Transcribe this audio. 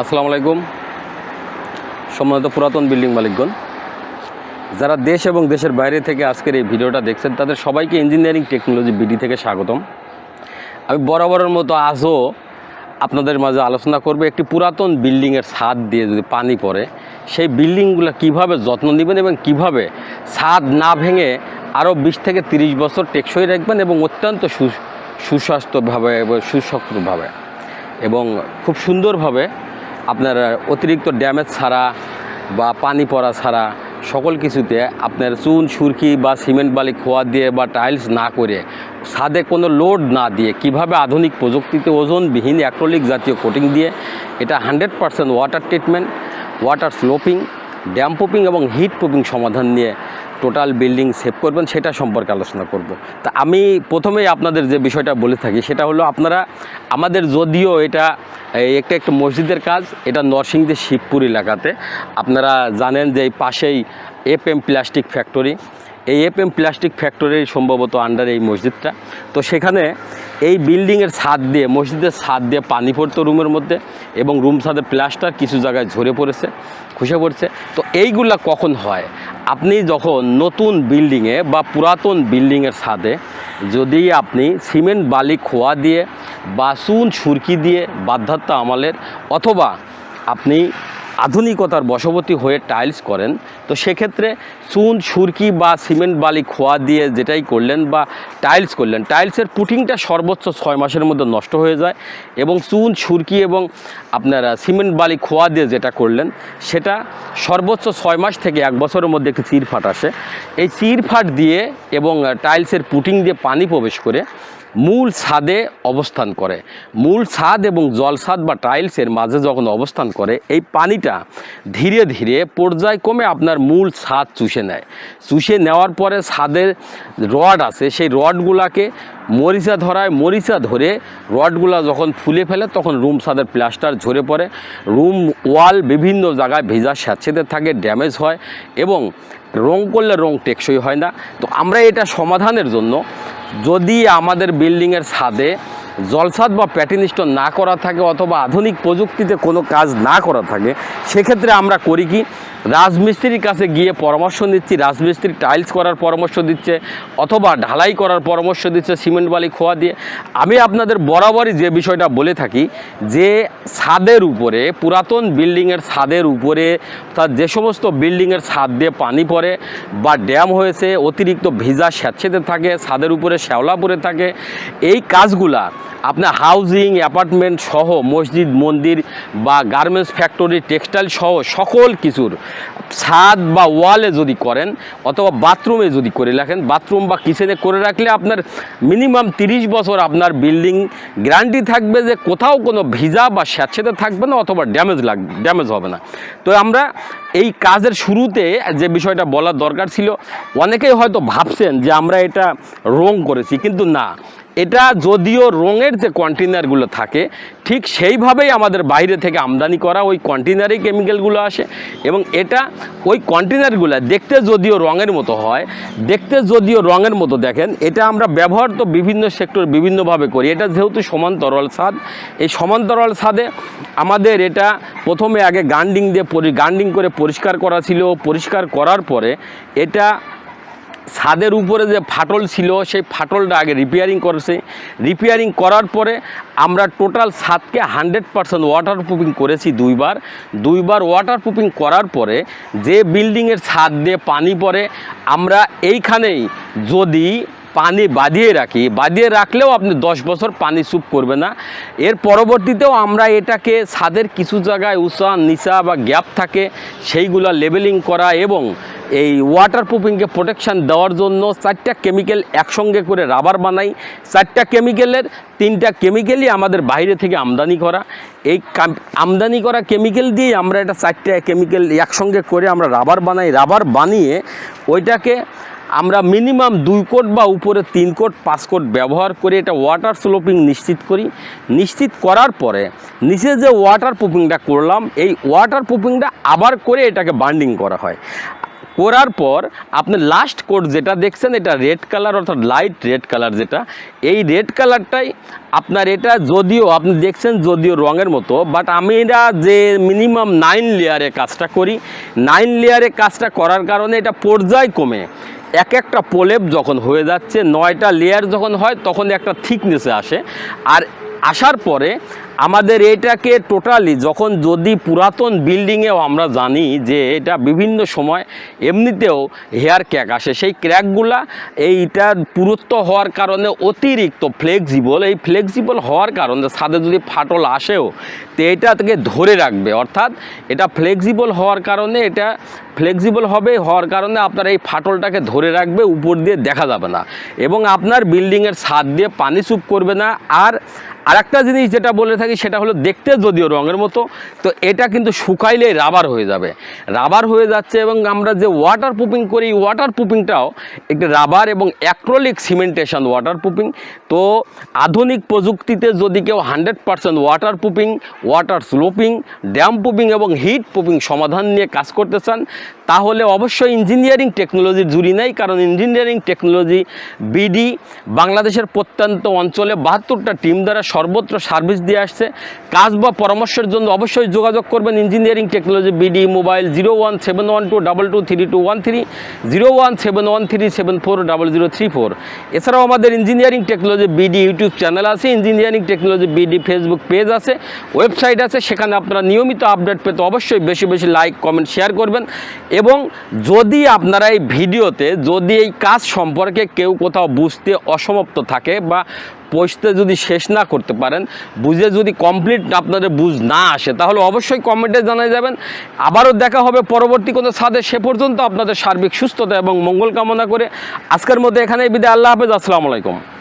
আসসালামু আলাইকুম। সম্মানিত পুরাতন বিল্ডিং মালিকগণ, যারা দেশ এবং দেশের বাইরে থেকে আজকের এই ভিডিওটা দেখছেন, তাদের সবাইকে ইঞ্জিনিয়ারিং টেকনোলজি বিডি থেকে স্বাগতম। আমি বরাবরের মতো আজও আপনাদের মাঝে আলোচনা করব একটি পুরাতন বিল্ডিংয়ের ছাদ দিয়ে যদি পানি পড়ে, সেই বিল্ডিংগুলো কীভাবে যত্ন নেবেন এবং কীভাবে ছাদ না ভেঙে আরও বিশ থেকে তিরিশ বছর টেকসই রাখবেন এবং অত্যন্ত সুস্বাস্থ্যভাবে এবং সুশক্তভাবে এবং খুব সুন্দরভাবে আপনার অতিরিক্ত ড্যামেজ ছাড়া বা পানি পড়া ছাড়া সকল কিছুতে আপনার চুন, সুরকি বা সিমেন্ট বালি, খোয়া দিয়ে বা টাইলস না করে ছাদে কোনো লোড না দিয়ে কীভাবে আধুনিক প্রযুক্তিতে ওজনবিহীন অ্যাক্রোলিক জাতীয় কোটিং দিয়ে এটা hundred percent water treatment water sloping damp proofing এবং হিট প্রুফিং সমাধান নিয়ে টোটাল বিল্ডিং সেভ করবেন, সেটা সম্পর্কে আলোচনা করব। তা আমি প্রথমেই আপনাদের যে বিষয়টা বলে থাকি, সেটা হলো আপনারা, আমাদের যদিও এটা একটা একটা মসজিদের কাজ, এটা নরসিংদী শিবপুর এলাকাতে। আপনারা জানেন যে এই পাশেই এফ এম প্লাস্টিক ফ্যাক্টরি এই এফ এম প্লাস্টিক ফ্যাক্টরির সম্ভবত আন্ডার এই মসজিদটা। তো সেখানে এই বিল্ডিংয়ের ছাদ দিয়ে, মসজিদের ছাদ দিয়ে পানি পড়তো রুমের মধ্যে এবং রুম ছাদের প্লাস্টার কিছু জায়গায় ঝরে পড়েছে খুশে পড়ছে। তো এইগুলা কখন হয়? আপনি যখন নতুন বিল্ডিংয়ে বা পুরাতন বিল্ডিংয়ের ছাদে যদি আপনি সিমেন্ট, বালি, খোয়া দিয়ে বা চুন, সুরকি দিয়ে বাধ্যাত্ম আমলের অথবা আপনি আধুনিকতার বশবর্তী হয়ে টাইলস করেন। তো সেক্ষেত্রে চুন, সুরকি বা সিমেন্ট বালি, খোয়া দিয়ে যেটাই করলেন বা টাইলস করলেন টাইলসের পুটিংটা সর্বোচ্চ ছয় মাসের মধ্যে নষ্ট হয়ে যায় এবং চুন, সুরকি এবং আপনারা সিমেন্ট বালি, খোয়া দিয়ে যেটা করলেন, সেটা সর্বোচ্চ ছয় মাস থেকে এক বছরের মধ্যে একটি চিরফাট আসে। এই চিরফাট দিয়ে এবং টাইলসের পুটিং দিয়ে পানি প্রবেশ করে মূল ছাদে অবস্থান করে। মূল ছাদ এবং জলছাদ বা টাইলসের মাঝে যখন অবস্থান করে, এই পানিটা ধীরে ধীরে পর্যায়ক্রমে আপনার মূল ছাদ চুষে নেয়। চুষে নেওয়ার পরে ছাদের রড আছে, সেই রডগুলাকে মরিচা ধরায় মরিচা ধরে রডগুলা যখন ফুলে ফেলে, তখন রুম ছাদের প্লাস্টার ঝরে পড়ে। রুম ওয়াল বিভিন্ন জায়গায় ভেজা স্যাঁতসেঁতে থাকে, ড্যামেজ হয় এবং রং করলে রং টেকসই হয় না। তো আমরা এটা সমাধানের জন্য যদি আমাদের বিল্ডিংয়ের ছাদে জলছাদ বা প্যাটিন স্টোন না করা থাকে অথবা আধুনিক প্রযুক্তিতে কোনো কাজ না করা থাকে, সেক্ষেত্রে আমরা করি কি, রাজমিস্ত্রির কাছে গিয়ে পরামর্শ নিচ্ছি, রাজমিস্ত্রি টাইলস করার পরামর্শ দিচ্ছে অথবা ঢালাই করার পরামর্শ দিচ্ছে সিমেন্ট, বালি, খোয়া দিয়ে। আমি আপনাদের বরাবরই যে বিষয়টা বলে থাকি, যে ছাদের উপরে, পুরাতন বিল্ডিংয়ের ছাদের উপরে তার যে সমস্ত বিল্ডিংয়ের ছাদ দিয়ে পানি পড়ে বা ড্যাম হয়েছে, অতিরিক্ত ভিজা স্যাঁতসেঁতে থাকে, ছাদের উপরে শ্যাওলা পড়ে থাকে, এই কাজগুলা আপনার হাউজিং, অ্যাপার্টমেন্ট সহ মসজিদ, মন্দির বা গার্মেন্টস ফ্যাক্টরি, টেক্সটাইল সহ সকল কিছুর ছাদ বা ওয়ালে যদি করেন অথবা বাথরুমে যদি করে রাখেন, বাথরুম বা কিচেনে করে রাখলে আপনার মিনিমাম তিরিশ বছর আপনার বিল্ডিং গ্যারান্টি থাকবে যে কোথাও কোনো ভিজা বা স্যাঁতসেঁতে থাকবে না অথবা ড্যামেজ লাগ, ড্যামেজ হবে না। তো আমরা এই কাজের শুরুতে যে বিষয়টা বলার দরকার ছিল, অনেকেই হয়তো ভাবছেন যে আমরা এটা রং করেছি, কিন্তু না। এটা যদিও রঙের যে কন্টেনারগুলো থাকে, ঠিক সেইভাবেই আমাদের বাইরে থেকে আমদানি করা ওই কন্টেনারেই কেমিক্যালগুলো আসে এবং এটা ওই কন্টেনারগুলো দেখতে যদিও রঙের মতো হয়, দেখতে যদিও রঙের মতো দেখেন, এটা আমরা ব্যবহার তো বিভিন্ন সেক্টর বিভিন্নভাবে করি। এটা যেহেতু সমান্তরাল ছাদ এই সমান্তরাল ছাদে আমাদের এটা প্রথমে আগে গান্ডিং দিয়ে গান্ডিং করে পরিষ্কার করা ছিল। পরিষ্কার করার পরে এটা ছাদের উপরে যে ফাটল ছিল, সেই ফাটলটা আগে রিপেয়ারিং করেছে। রিপেয়ারিং করার পরে আমরা টোটাল ছাদকে হান্ড্রেড পারসেন্ট ওয়াটার প্রুফিং করেছি দুইবার। দুইবার ওয়াটার প্রুফিং করার পরে যে বিল্ডিংয়ের ছাদ দিয়ে পানি পড়ে, আমরা এইখানেই যদি পানি বাঁধিয়ে রাখি, বাঁধিয়ে রাখলেও আপনি দশ বছর পানি স্যুপ করবে না। এর পরবর্তীতেও আমরা এটাকে ছাদের কিছু জায়গায় উঁচা নিচা বা গ্যাপ থাকে, সেইগুলা লেবেলিং করা এবং এই ওয়াটার প্রুফিংকে প্রোটেকশান দেওয়ার জন্য চারটা কেমিক্যাল একসঙ্গে করে রাবার বানাই। চারটা কেমিক্যালের তিনটা কেমিক্যালই আমাদের বাইরে থেকে আমদানি করা। এই আমদানি করা কেমিক্যাল দিয়ে আমরা এটা চারটা কেমিক্যাল একসঙ্গে করে আমরা রাবার বানাই। রাবার বানিয়ে ওইটাকে আমরা মিনিমাম দুই কোট বা উপরে তিন কোট, পাঁচ কোট ব্যবহার করে এটা ওয়াটার স্লোপিং নিশ্চিত করি। নিশ্চিত করার পরে নিচে যে ওয়াটার প্রুফিংটা করলাম, এই ওয়াটার প্রুফিংটা আবার করে এটাকে বান্ডিং করা হয়। করার পর আপনি লাস্ট কোড যেটা দেখছেন, এটা রেড কালার অর্থাৎ লাইট রেড কালার যেটা, এই রেড কালারটাই আপনার এটা যদিও, আপনি দেখছেন যদিও রঙের মতো বাট আমরা যে মিনিমাম নাইন লেয়ারে কাজটা করি নাইন লেয়ারে কাজটা করার কারণে এটা পর্যায় কমে এক একটা প্রলেপ যখন হয়ে যাচ্ছে, নয়টা লেয়ার যখন হয়, তখন একটা থিকনেসে আসে। আর আসার পরে আমাদের এটাকে টোটালি যখন যদি পুরাতন বিল্ডিংয়েও আমরা জানি যে এটা বিভিন্ন সময় এমনিতেও হেয়ার ক্র্যাক আসে, সেই ক্র্যাকগুলা এইটা পুরুত্ব হওয়ার কারণে অতিরিক্ত ফ্লেক্সিবল এই ফ্লেক্সিবল হওয়ার কারণে ছাদে যদি ফাটল আসেও, তো এটা থেকে ধরে রাখবে। অর্থাৎ এটা ফ্লেক্সিবল হওয়ার কারণে এটা ফ্লেক্সিবল হবে, হওয়ার কারণে আপনার এই ফাটলটাকে ধরে রাখবে, উপর দিয়ে দেখা যাবে না। এবং আপনার বিল্ডিংয়ের ছাদ দিয়ে পানি চুপ করবে না। আর আরেকটা জিনিস যেটা বলে থাকি সেটা হলো দেখতে যদিও রঙের মতো, তো এটা কিন্তু শুকাইলেই রাবার হয়ে যাবে। রাবার হয়ে যাচ্ছে এবং আমরা যে ওয়াটার প্রুফিং করি ওয়াটার প্রুফিংটাও একটি রাবার এবং অ্যাক্রোলিক সিমেন্টেশন ওয়াটার প্রুফিং তো আধুনিক প্রযুক্তিতে যদি কেউ hundred percent water proofing water sloping damp proofing এবং হিট প্রুফিং সমাধান নিয়ে কাজ করতে চান তাহলে অবশ্যই ইঞ্জিনিয়ারিং টেকনোলজির জুড়ি নেই, কারণ ইঞ্জিনিয়ারিং টেকনোলজি বিডি বাংলাদেশের প্রত্যন্ত অঞ্চলে বাহাত্তরটা টিম দ্বারা সর্বত্র সার্ভিস দিয়ে আসছে। কাজ বা পরামর্শের জন্য অবশ্যই যোগাযোগ করবেন engineering technology BD mobile zero one seven one two double two three two one three zero one seven one three seven four double zero three four এছাড়াও আমাদের engineering technology BD YouTube channel আছে engineering technology BD Facebook page আছে website আছে, সেখানে আপনারা নিয়মিত update পেতে অবশ্যই বেশি বেশি লাইক কমেন্ট শেয়ার করবেন। এবং যদি আপনারা এই ভিডিওতে, যদি এই কাজ সম্পর্কে কেউ কোথাও বুঝতে অসমাপ্ত থাকে বা পৌঁছতে যদি শেষ না করতে পারেন, বুঝে যদি কমপ্লিট আপনাদের বুঝ না আসে, তাহলে অবশ্যই কমেন্টে জানাই যাবেন। আবারও দেখা হবে পরবর্তী কোনো সাথে সে পর্যন্ত আপনাদের সার্বিক সুস্থতা এবং মঙ্গল কামনা করে আজকের মধ্যে এখানেই বিদায়। আল্লাহ হাফেজ। আসসালামু আলাইকুম।